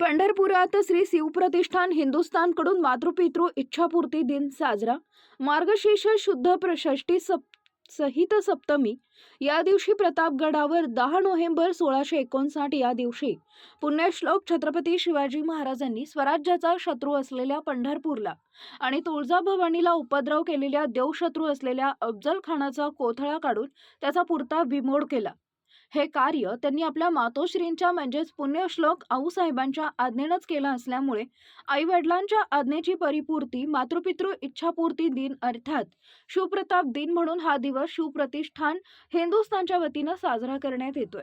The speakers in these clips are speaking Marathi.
पंढरपुरात श्री शिवप्रतिष्ठान हिंदुस्थानकडून मातृपितृ इच्छापूर्ती दिन साजरा. मार्गशीर्ष शुद्ध प्रषष्टी सप सहित सप्तमी. या दिवशी प्रतापगडावर दहा नोव्हेंबर सोळाशे एकोणसाठ या दिवशी पुण्यश्लोक छत्रपती शिवाजी महाराजांनी स्वराज्याचा शत्रू असलेल्या पंढरपूरला आणि तुळजाभवानीला उपद्रव केलेल्या देवशत्रू असलेल्या अफजल खानाचा कोथळा काढून त्याचा पुरता बिमोड केला. हे कार्य त्यांनी आपल्या मातोश्रींच्या म्हणजेच पुण्यश्लोक आऊसाहेबांच्या आज्ञेनंच केलं असल्यामुळे आई वडिलांच्या आज्ञेची परिपूर्ती मातृपितृ इच्छापूर्ती दिन अर्थात शिवप्रताप दिन म्हणून हा दिवस शिवप्रतिष्ठान हिंदुस्थानच्या वतीनं साजरा करण्यात येतोय.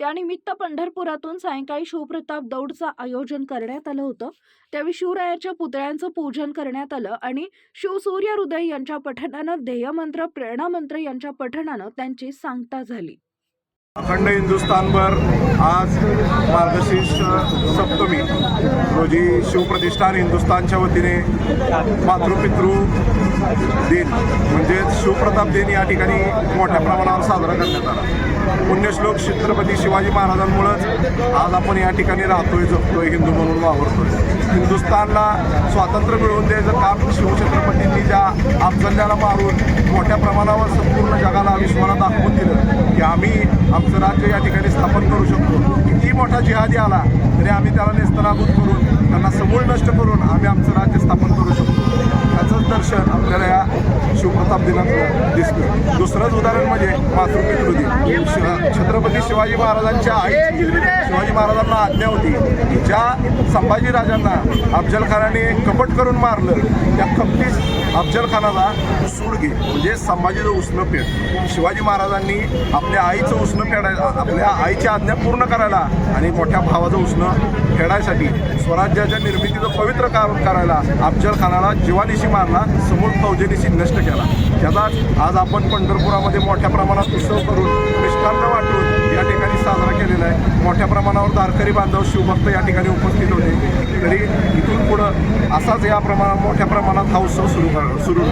त्यानिमित्त पंढरपुरातून सायंकाळी शिवप्रताप दौडचं आयोजन करण्यात आलं होतं. त्यावेळी शिवरायाच्या पुतळ्यांचं पूजन करण्यात आलं आणि शिवसूर्य हृदय यांच्या पठणानं ध्येयमंत्र प्रेरणामंत्र यांच्या पठणानं त्यांची सांगता झाली. अखंड हिंदुस्थानभर आज मार्गशीर्ष सप्तमी रोजी शिवप्रतिष्ठान हिंदुस्थानच्या वतीने मातृपितृ दिन म्हणजेच शिवप्रताप दिन या ठिकाणी मोठ्या प्रमाणावर साजरा करण्यात आला. पुण्यश्लोक छत्रपती शिवाजी महाराजांमुळंच आज आपण या ठिकाणी राहतोय जगतोय हिंदू म्हणून वावरतोय. हिंदुस्थानला स्वातंत्र्य मिळवून द्यायचं काम शिवछत्रपतींनी ज्या अफजल्याला मारून मोठ्या प्रमाणावर संपूर्ण जगाला विश्वाला दाखवून दिलं की आम्ही आमचं राज्य या ठिकाणी स्थापन करू शकतो. किती मोठा जिहादी आला तरी आम्ही त्याला नेस्तनाबूत करून त्यांना समूळ नष्ट करून आम्ही आमचं राज्य स्थापन करू शकतो. असंच दर्शन आपल्याला या शिवप्रताप दिनात दिसतं दुसरंच उदाहरण म्हणजे मातृपितृ दिन छत्रपती शिवाजी महाराजांच्या आई शिवाजी महाराजांना आज्ञा होती की ज्या संभाजी राजांना अफजलखानाने कपट करून मारलं त्या कपटीस अफजल खानाला सूड घे. म्हणजे संभाजीचं उष्ण पेट शिवाजी महाराजांनी आपल्या आईचं उष्ण फेडायला आपल्या आईची आज्ञा पूर्ण करायला आणि मोठ्या भावाचं उष्ण फेडायसाठी स्वराज्याच्या निर्मितीचं पवित्र काम करायला अफजलखानाला जीवानिशी मार लोकांना समूळ फौजेनिशी नष्ट केला. त्याचा आज आपण पंढरपुरामध्ये मोठ्या प्रमाणात उत्सव करून मिष्टान्न वाटून या ठिकाणी साजरा केलेला आहे. मोठ्या प्रमाणावर दारकरी बांधव शिवभक्त या ठिकाणी उपस्थित होते. तरी इथून पुढं असाच या प्रमाणात मोठ्या प्रमाणात हा उत्सव सुरू सुरू